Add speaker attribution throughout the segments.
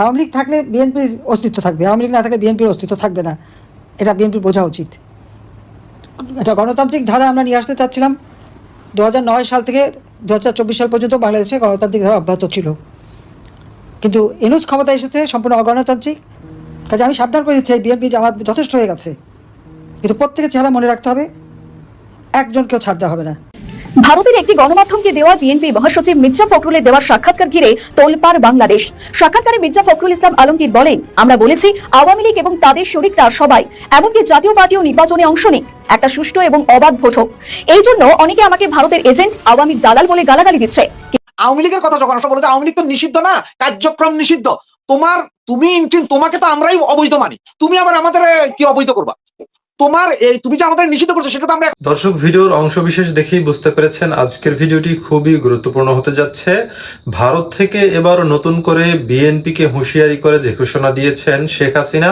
Speaker 1: আওয়ামী লীগ থাকলে বিএনপির অস্তিত্ব থাকবে, আওয়ামী লীগ না থাকলে বিএনপির অস্তিত্ব থাকবে না। এটা বিএনপির বোঝা উচিত। এটা গণতান্ত্রিক ধারা আমরা নিয়ে আসতে চাচ্ছিলাম। দু নয় সাল থেকে দু হাজার চব্বিশ সাল পর্যন্ত বাংলাদেশে গণতান্ত্রিক ধারা অব্যাহত ছিল। কিন্তু এনুস ক্ষমতা এসেছে সম্পূর্ণ অগণতান্ত্রিক। কাজে আমি সাবধান করে দিচ্ছি বিএনপি জামাত যথেষ্ট হয়ে গেছে। কিন্তু প্রত্যেকের চেহারা মনে রাখতে হবে, একজনকেও ছাড় দেওয়া হবে না।
Speaker 2: ভারতের একটি গণমাধ্যমকে দেওয়া বিএনপি মহাসচিব মির্জা ফখরুলের দেওয়ার সাক্ষাৎকার ঘিরে তোলপাড় বাংলাদেশ। সাক্ষাৎকারে মির্জা ফখরুল ইসলাম আলমগীর বলেন, আমরা বলেছি আওয়ামী লীগ এবং তাদের শরিকরা সবাই, এমনকি জাতীয় পার্টিও নির্বাচনে অংশ নিক। একটা সুষ্ঠু এবং অবাধ ভোট হোক। এই জন্য অনেকে আমাকে ভারতের এজেন্ট আওয়ামী দালাল বলে গালাগালি দিচ্ছে।
Speaker 3: আওয়ামী লীগের কথা যখন আসা বলে আওয়ামী লীগ তো নিষিদ্ধ না, কার্যক্রম নিষিদ্ধ। তোমার, তুমি তোমাকে তো আমরাই অবৈধ মানি। তুমি আবার আমাদের কি অবৈধ করবা? তোমার এই তুমি যে আমাদের নিষিদ্ধ করছ, সেটা তো আমরা
Speaker 4: দর্শক, ভিডিওর অংশবিশেষ দেখেই বুঝতে পেরেছেন আজকের ভিডিওটি খুবই গুরুত্বপূর্ণ হতে যাচ্ছে। ভারত থেকে এবার নতুন করে বিএনপিকে হুঁশিয়ারি করে যে ঘোষণা দিয়েছেন শেখ হাসিনা।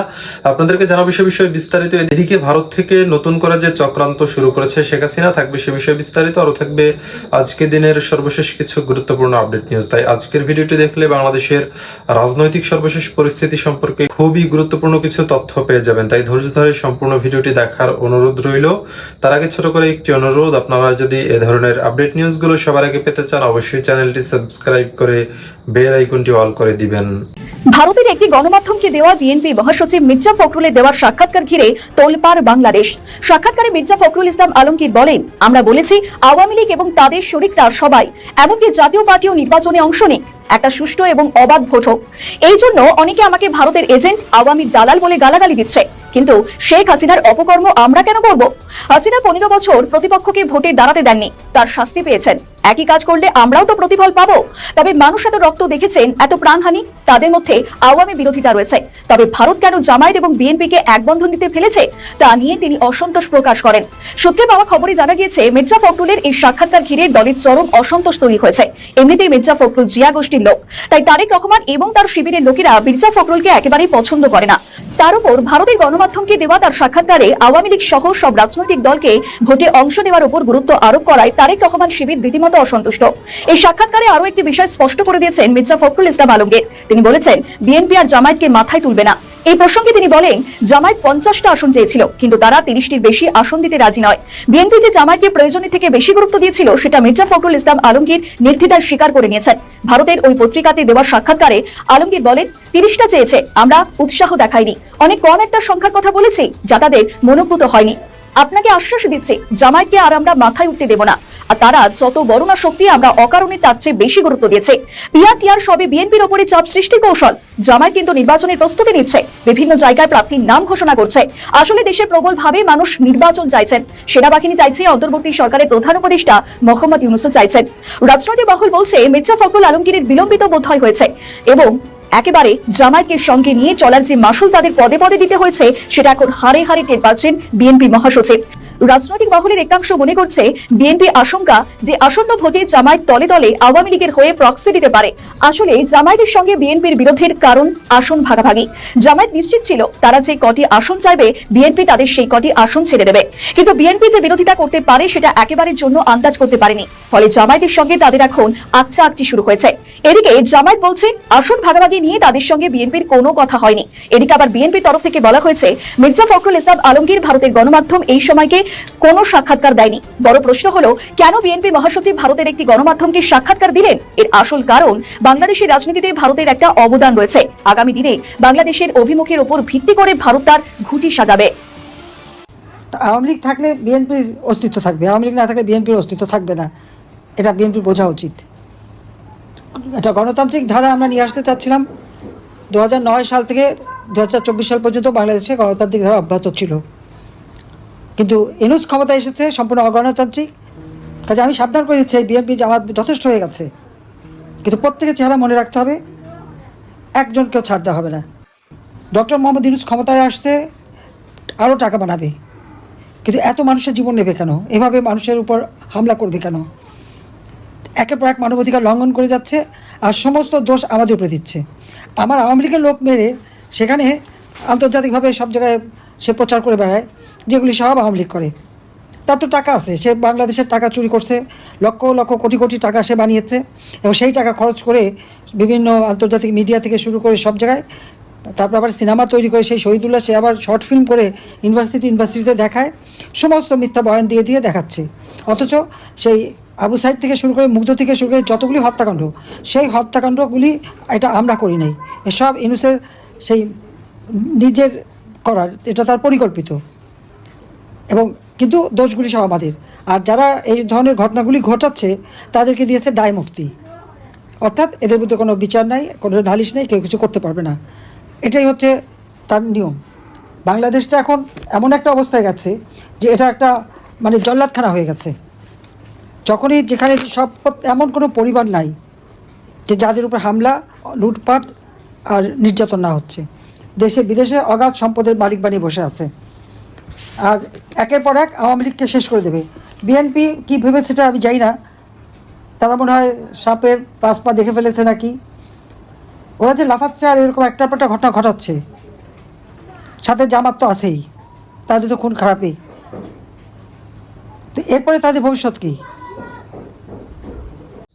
Speaker 4: আপনাদেরকে জানাব সে বিষয়ে বিস্তারিত। এদিকে ভারত থেকে নতুন করে যে চক্রান্ত শুরু করেছে শেখ হাসিনা, থাকবে সে বিষয়ে বিস্তারিত। আরও থাকবে আজকে দিনের সর্বশেষ কিছু গুরুত্বপূর্ণ আপডেট নিউজ। তাই আজকের ভিডিওটি দেখলে বাংলাদেশের রাজনৈতিক সর্বশেষ পরিস্থিতি সম্পর্কে খুবই গুরুত্বপূর্ণ কিছু তথ্য পেয়ে যাবেন। তাই ধৈর্য ধরে সম্পূর্ণ ভিডিওটি দেখার অনুরোধ রইল। তার আগে ছোট করে একটি অনুরোধ, আপনারা যদি এ ধরনের আপডেট নিউজগুলো সবার আগে পেতে চান, অবশ্যই চ্যানেলটি সাবস্ক্রাইব করে বেল আইকনটি অল করে দিবেন।
Speaker 2: ভারতের একটি গণমাধ্যমকে দেওয়া বিএনপি মহাসচিব মির্জা ফখরুলের দেওয়ার সাক্ষাৎকার ঘিরে তোলপাড় বাংলাদেশ। সাক্ষাৎকারে মির্জা ফখরুল ইসলাম আলমগীর বলেন, আমরা বলেছি, আওয়ামী লীগ এবং তাদের শরিকরা সবাই, এমনকি জাতীয় পার্টিও নির্বাচনে অংশ নিক। একটা সুষ্ঠু এবং অবাধ ভোট হোক। এই জন্য অনেকে আমাকে ভারতের এজেন্ট আওয়ামী দালাল বলে গালাগালি দিচ্ছে। কিন্তু শেখ হাসিনার অপকর্ম আমরা কেন করব? হাসিনা পনেরো বছর প্রতিপক্ষকে ভোটে দাঁড়াতে দেননি, তার শাস্তি পেয়েছেন। একই কাজ করলে আমরাও তো প্রতিফল পাবো। তবে মানুষ এত রক্ত দেখেছেন, এত প্রাণহানি, তাদের মধ্যে আওয়ামী বিরোধিতা রয়েছে। তবে ভারত কেন জামায়াত এবং বিএনপিকে এক বন্ধনীতে ফেলেছে, তা নিয়ে তিনি অসন্তোষ প্রকাশ করেন। সূত্রে পাওয়া খবরে জানা গিয়েছে, মির্জা ফখরুলের এই সাক্ষাৎকার ঘিরে দলের চরম অসন্তোষ তৈরি হয়েছে। এমনিতেই মির্জা ফখরুল জিয়া গোষ্ঠীর লোক। তাই তারেক রহমান এবং তার শিবিরের লোকেরা মির্জা ফখরুলকে একেবারেই পছন্দ করে না। তার উপর ভারতের গণমাধ্যমকে দেওয়া তার সাক্ষাৎকারে আওয়ামী লীগ সহ সব রাজনৈতিক দলকে ভোটে অংশ নেওয়ার উপর গুরুত্ব আরোপ করায় তারেক রহমান শিবির রীতিমতো অসন্তুষ্ট। এই সাক্ষাৎকারে আরও একটি বিষয় স্পষ্ট করে দিয়েছেন মির্জা ফখরুল ইসলাম আলমগীর। তিনি বলেছেন, বিএনপি আর জামায়াতকে মাথায় তুলবে না। এই প্রসঙ্গে তিনি বলেন, জামায়াত পঞ্চাশটা আসন চেয়েছিল, কিন্তু তারা তিরিশটির বেশি আসন দিতে রাজি নয়। বিএনপি যে জামায়াতকে প্রয়োজনের থেকে বেশি গুরুত্ব দিয়েছিল, সেটা মির্জা ফখরুল ইসলাম আলমগীর নির্দ্বিধায় স্বীকার করে নিয়েছেন। ভারতের ওই পত্রিকাতে দেওয়া সাক্ষাৎকারে আলমগীর বলেন, তিরিশটা চেয়েছে, আমরা উৎসাহ দেখাইনি। অনেক কম একটা সংখ্যার কথা বলেছি, যা তাদের মনোভূত হয়নি। আপনাকে আশ্বাস দিচ্ছি, জামায়াতকে আর আমরা মাথায় উঠতে দেব না। আর তারা যত বড় না শক্তি, আমরা অকারণে তার চেয়ে বেশি গুরুত্ব দিয়েছে। পিআর টিআর সবে বিএনপির ওপরে চাপ সৃষ্টির কৌশল। জামায়াত কিন্তু নির্বাচনের প্রস্তুতি নিচ্ছে, বিভিন্ন জায়গায় প্রার্থীর নাম ঘোষণা করছে। আসলে দেশের প্রবল ভাবে মানুষ নির্বাচন চাইছেন। সেনাবাহিনী চাইছে অন্তর্বর্তী সরকারের প্রধান উপদেষ্টা মোহাম্মদ ইউনুসও চাইছেন। রাজনৈতিক মহল বলছে, মির্জা ফখরুল আলমগীরের বিলম্বিত বোধ হয় হয়েছে এবং একেবারে জামায়াতকে সঙ্গে নিয়ে চলার যে মাসুল তাদের পদে পদে দিতে হয়েছে, সেটা এখন হারে হারে টের পাচ্ছেন বিএনপি মহাসচিব। রাজনৈতিক মহলের একাংশ মনে করছে বিএনপি আশঙ্কা যে আসন্ন ভোটে জামায়াত দলে দলে আওয়ামী লীগের হয়ে প্রক্সি দিতে পারে। আসলে জামায়াতের সঙ্গে বিএনপির বিরোধের কারণ আসন ভাগাভাগি। জামায়াত নিশ্চিত ছিল তারা যে কটি আসন চাইবে, বিএনপি তাদের সেই কটি আসন ছেড়ে দেবে। কিন্তু বিএনপি যে বিরোধিতা করতে পারে সেটা একেবারের জন্য আন্দাজ করতে পারেনি। ফলে জামায়াতের সঙ্গে তাদের এখন আকচা আকচি শুরু হয়েছে। এদিকে জামায়াত বলছে, আসন ভাগাভাগি নিয়ে তাদের সঙ্গে বিএনপির কোনো কথা হয়নি। এদিকে আবার বিএনপির তরফ থেকে বলা হয়েছে, মির্জা ফখরুল ইসলাম আলমগীর ভারতের গণমাধ্যম এই সময়কে কোনো সাক্ষাৎকার দেয়নি। বড় প্রশ্ন হলো, কেন বিএনপি মহাসচিব ভারতের একটি গণমাধ্যমকে সাক্ষাৎকার দিলেন? এর আসল কারণ বাংলাদেশের রাজনীতিতে ভারতের একটা অবদান রয়েছে। আগামী দিনে বাংলাদেশের অভিমুখের উপর ভিত্তি করে ভারত তার ঘুঁটি সাজাবে।
Speaker 1: আওয়ামী লীগ থাকলে বিএনপির অস্তিত্ব থাকবে, আওয়ামী লীগ না থাকলে বিএনপির অস্তিত্ব থাকবে না। এটা বিএনপির বোঝা উচিত। এটা গণতান্ত্রিক ধারা আমরা নিয়ে আসতে চাচ্ছিলাম। দু সাল থেকে দু হাজার চব্বিশ সাল পর্যন্ত বাংলাদেশে গণতান্ত্রিক ধারা অব্যাহত ছিল। কিন্তু এনুস ক্ষমতা এসেছে, সম্পূর্ণ অগণতান্ত্রিক। কাজে আমি সাবধান করে দিচ্ছি বিএনপি জামাত যথেষ্ট হয়ে গেছে। কিন্তু প্রত্যেকের চেহারা মনে রাখতে হবে, একজনকেও ছাড় দেওয়া হবে না। ডক্টর মোহাম্মদ ইউনুস ক্ষমতায় আসছে, আরও টাকা বানাবে। কিন্তু এত মানুষের জীবন নেবে কেন? এভাবে মানুষের উপর হামলা করবে কেন? একের পর এক মানবাধিকার লঙ্ঘন করে যাচ্ছে, আর সমস্ত দোষ আমাদের উপরে দিচ্ছে। আমার আওয়ামী লীগের লোক মেরে সেখানে আন্তর্জাতিকভাবে সব জায়গায় সে প্রচার করে বেড়ায়। যেগুলি সব আওয়ামী লীগ করে। তার তো টাকা আছে, সে বাংলাদেশের টাকা চুরি করছে, লক্ষ লক্ষ কোটি কোটি টাকা সে বানিয়েছে এবং সেই টাকা খরচ করে বিভিন্ন আন্তর্জাতিক মিডিয়া থেকে শুরু করে সব জায়গায় তারপর আবার সিনেমা তৈরি করে সেই শহীদুল্লাহ সে আবার শর্ট ফিল্ম করে ইউনিভার্সিটি ইউনিভার্সিটিতে দেখায়, সমস্ত মিথ্যা বয়ান দিয়ে দিয়ে দেখাচ্ছে। অথচ সেই আবু সাইদ থেকে শুরু করে মুগ্ধ থেকে শুরু করে যতগুলি হত্যাকাণ্ড, সেই হত্যাকাণ্ডগুলি এটা আমরা করি নাই। এসব ইনুসের সেই নিজের করার, এটা তার পরিকল্পিত। এবং কিন্তু দোষগুলি সব আমাদের। আর যারা এই ধরনের ঘটনাগুলি ঘটাচ্ছে, তাদেরকে দিয়েছে দায় মুক্তি। অর্থাৎ এদের মধ্যে কোনো বিচার নাই, কোনো নালিশ নেই, কেউ কিছু করতে পারবে না। এটাই হচ্ছে তার নিয়ম। বাংলাদেশটা এখন এমন একটা অবস্থায় গেছে যে এটা একটা মানে জল্লাদখানা হয়ে গেছে। যখনই যেখানে সব এমন কোনো পরিবার নাই যে যাদের উপর হামলা, লুটপাট আর নির্যাতন না হচ্ছে দেশে বিদেশে অগাধ সম্পদের মালিক বানিয়ে বসে আছে। আর একের পর এক আওয়ামী লীগকে শেষ করে দেবে। বিএনপি কী ভেবেছে সেটা আমি যাই না। তারা মনে হয় সাপের পাশ পা দেখে ফেলেছে নাকি? ওরা যে লাফাচ্ছে আর এরকম একটার পর একটা ঘটনা ঘটাচ্ছে। সাথে জামাত তো আছেই। তাদের তো খুন খারাপই। তো এরপরে তাদের ভবিষ্যৎ কী?